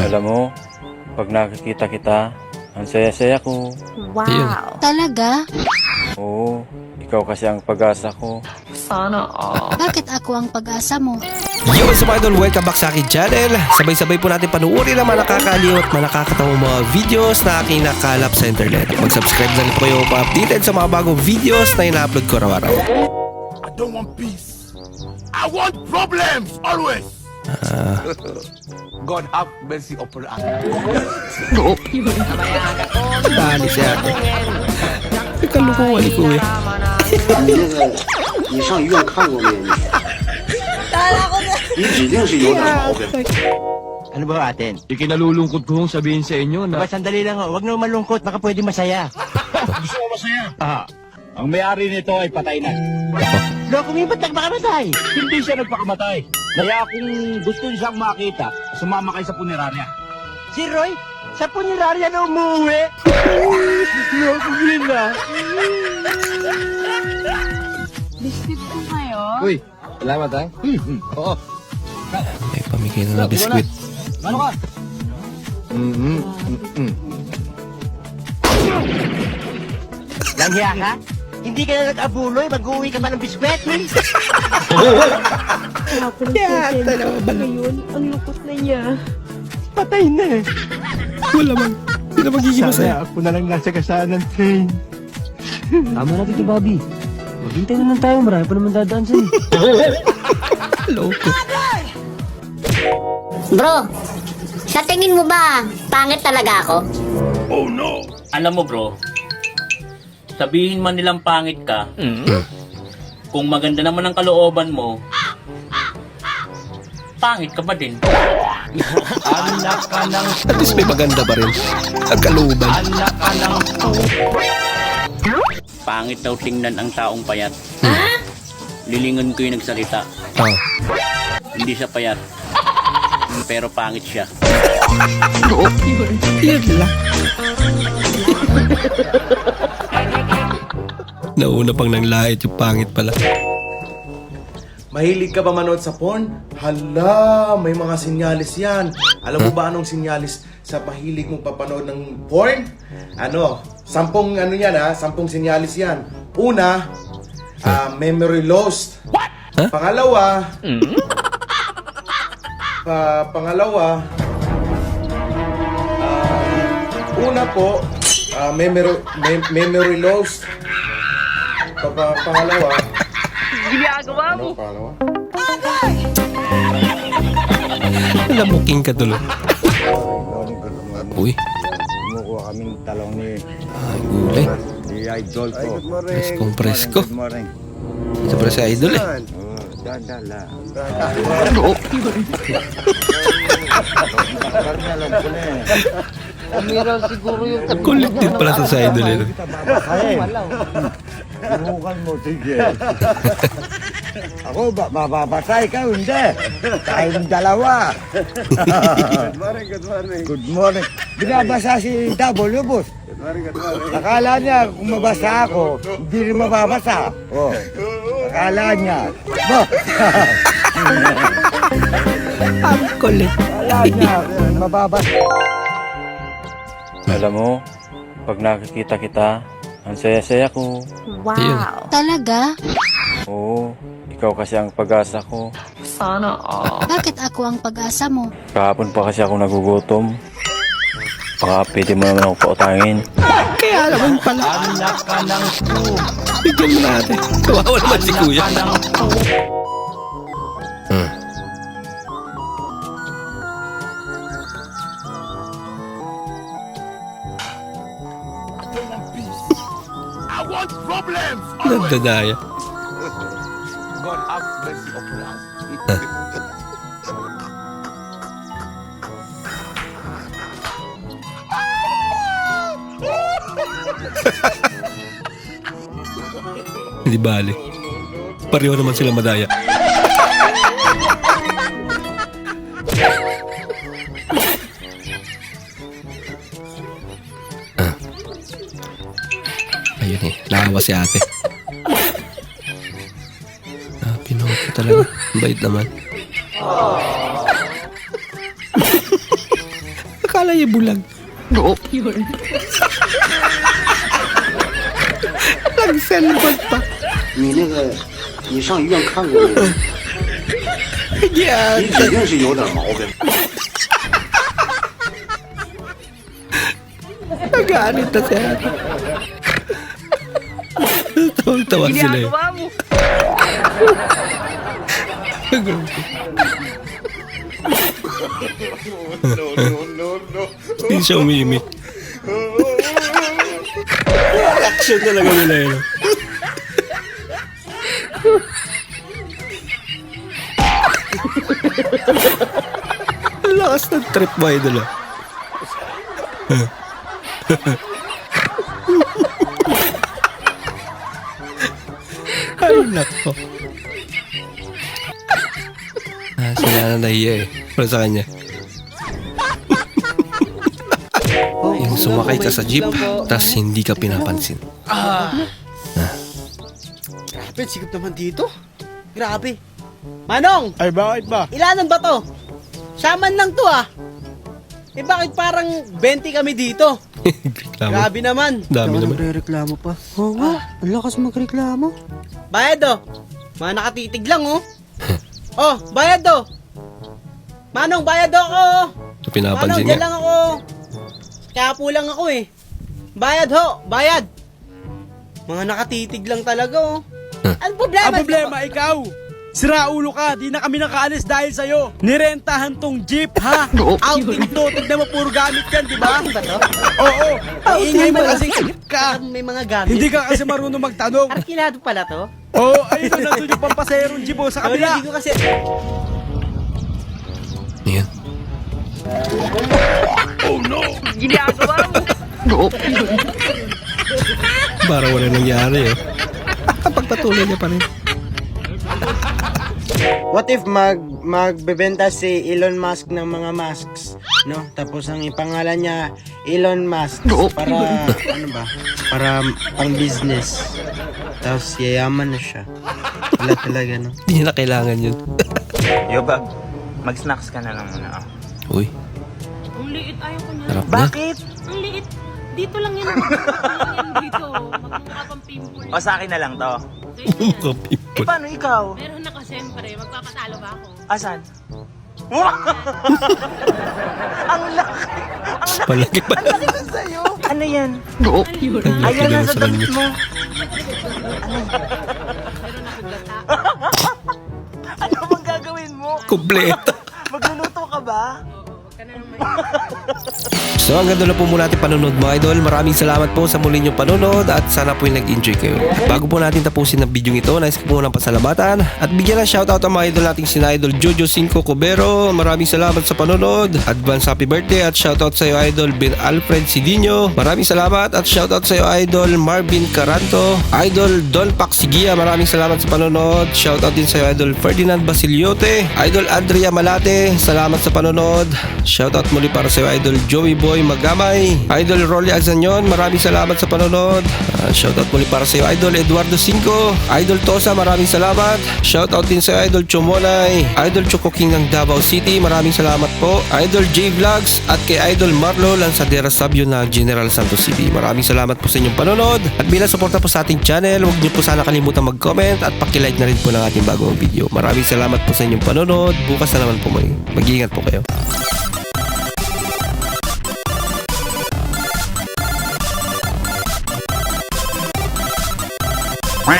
Alam mo, pag nakikita kita, ang saya-saya ko. Wow. Talaga? Oo, ikaw kasi ang pag-asa ko. Sana all. Bakit ako ang pag-asa mo? Yo, what's up idol? Welcome back sa akin channel. Sabay-sabay po natin panuorin ang mga nakakaliw at mga nakakatawang mga videos na aking nakalap sa internet. Mag-subscribe na rin po kayo pa-updated sa mga bagong videos na ina-upload ko araw-araw. I don't want peace. I want problems always. God have mercy upon us. Dali siya ate. Ikalukuhan ni kuya. 你那个，你上医院看过没？你指定是有点毛病。 Ano ba atin? Ikinalulungkot ko hong sabihin sa inyo na Ba, sandali lang ho. Huwag na malungkot. Baka pwede masaya. ah, ang may-ari nito ay patay na. Loko ngayon, ba't nagpakamatay? Hindi siya nagpakamatay. Kaya kung gusto niyo siyang makita, sumama kayo sa punerarya. Si Roy? Sa punerarya na umuwi? Loko ah. Biscuit po kayo? Uy, salamat ha. Hmm, Oo. May pamigay na ng biskwit. Ano ka? Mm-hmm. Langhiya ka? Hindi ka na nag-abuloy. Mag-uwi ka pa ng biskwet. Yeah, talaga ba? Ngayon, ang lukot na niya. Patay na eh. Wala man. Hindi na magiging masaya. ako na lang nasa kasaan ng train. Tama na dito, Bobby. Maghintay na lang tayo. Marami pa naman dadaan sa'yo. Loko. Bro, sa tingin mo ba, pangit talaga ako? Alam mo bro, sabihin man nilang pangit ka, kung maganda naman ang kalooban mo, pangit ka pa din. Anak ka ng... At least may maganda pa rin. Ang kaluban. Anak ka ng... Pangit daw tingnan ang taong payat. Lilingon ko yung nagsalita. Ah. Hindi siya payat. Pero pangit siya. Yan lang. Nauna pang nang lahit yung pangit pala. Mahilig ka ba manood sa porn? Hala, may mga sinyalis yan. Alam mo ba anong sinyalis sa mahilig mong papanood ng porn? Ano, sampung ano yan ha, sampung sinyalis yan. Una, ah, memory lost. Huh? Pangalawa, pa, pangalawa, ah, una po, ah, memory, mem- memory lost. Pa, pa, pangalawa, Ginagawa ano pangalawa? Nabuking ka tuloy. Uy, Kumukuha kami ng talong ni, ay gulay. ni Idol ko. Preskong presko. Good morning. Siyempre si Idol eh. Oh, dadala. Alam ko na eh. Kulit din pala sa Idol eh. Subukan mo, sige. Ako, ba mababasa ikaw, hindi. Tayong dalawa. good morning, good morning. Good morning. Binabasa si W, boss. Good morning, good morning. Akala niya, kung mabasa ako, hindi rin mababasa. Oh. Akala niya. Bo. Ang kulit. Akala niya, mababasa. Alam mo, pag nakikita kita, ang saya-saya ko. Wow. Talaga? Oo, ikaw kasi ang pag-asa ko. Sana all. Bakit ako ang pag-asa mo? Kahapon pa kasi ako nagugutom. Baka pwede mo naman ako pautangin. Kaya naman pala. Anak ka ng. Bigyan mo natin. Kawawa naman si kuya. Want problems. Nagdadaya. God have mercy upon us. Hindi bali. Pareho naman sila madaya. Ayun eh, nakawa si ate. Ah, pinuha ko talaga. Ang Bait naman. Akala niya bulag. Yun. Nag-cellphone pa. 你那个，你上医院看过没有？ Yeah. 你指定是有点毛病。 Nagalit na siya. Tawang-tawa sila eh. Ginagawa mo. Hindi siya umimik. Action talaga nila yun. Ang lakas ng trip mo idol ah. Nako. Ah, sila na nahiya eh. Para sa kanya. Yung sumakay ka sa jeep, tas hindi ka pinapansin. Grabe, sigap naman dito. Grabe. Manong, Ay, bakit ba? ilanan ba to? Saman lang to ah. Eh bakit parang 20 kami dito? Reklamo. Grabe naman. Dami naman. Nagre-reklamo pa. Oo nga, ang lakas magreklamo. Bayad oh. Mga nakatitig lang oh. oh, bayad oh. Manong, bayad ako oh. So, Manong, pinapansin dyan niya. lang ako. Kaya po lang ako eh. Bayad ho, bayad. Mga nakatitig lang talaga oh. Ano problema? Ang problema, ikaw! Sira ulo ka, di na kami nakaalis dahil sa'yo. Nirentahan tong jeep, ha? Outing to, tignan mo puro gamit yan, di ba? ba to? Oo, iingay mo kasi ka. May mga gamit. Hindi ka kasi marunong magtanong. Arkilado pala to? Oo, ayun na, nandun yung pampaserong oh, sa kabila. hindi ko kasi... Ayan. Ginagawa mo. Para wala nangyari eh. Pagpatuloy niya pa rin. What if mag magbebenta si Elon Musk ng mga masks, no? Tapos ang ipangalan niya Elon Musk para ano ba? Para pang business. Tapos yayaman na siya. Wala talaga, no? Hindi niya na kailangan yun. Yo, bag. Mag-snacks ka na lang muna. ah. Uy, Ang liit ayaw ko na. sarap na. Ang liit. Dito lang yan. Ang dito. Pang pimple. O sa akin na lang to. Mukha pimple. Paano ikaw? Meron ako siyempre. Magpapatalo ba ako? Asan? ang laki! Pa. Sa'yo! Ano yan? Yun. Ang laki Ayan lang na sa sa kanya. damit mo. Ano bang gagawin mo? Kompleto. Magluluto ka ba? So hanggang doon na po muna ating panonood mga idol. Maraming salamat po sa muli niyong panonood at sana po yung nag-enjoy kayo. Bago po natin tapusin ang video ito, nais ko po ng pasalamatan at bigyan ng shoutout ang mga idol nating sina idol Jojo Cinco Cubero. Maraming salamat sa panonood. Advance happy birthday at shoutout sa iyo idol Ben Alfred Sidinho. Maraming salamat at shoutout sa iyo idol Marvin Caranto. Idol Don Paxigia. Maraming salamat sa panonood. Shoutout din sa iyo idol Ferdinand Basiliote. Idol Andrea Malate. Salamat sa panonood. Shoutout muli para sa idol Joey Boy Magamay. Idol Rolly Azanyon. Maraming salamat sa panonood. Ah, shoutout muli para sa idol Eduardo Cinco. Idol Tosa. Maraming salamat. Shoutout din sa idol Chomonay. Idol Choco King ng Davao City. Maraming salamat po. Idol J Vlogs at kay Idol Marlo Lanzadera Sabio ng General Santos City. Maraming salamat po sa inyong panonood. At bilang suporta po sa ating channel, huwag niyo po sana kalimutan mag-comment at pakilike na rin po ng ating bagong video. Maraming salamat po sa inyong panonood. Bukas na naman po muli. Mag-iingat po kayo.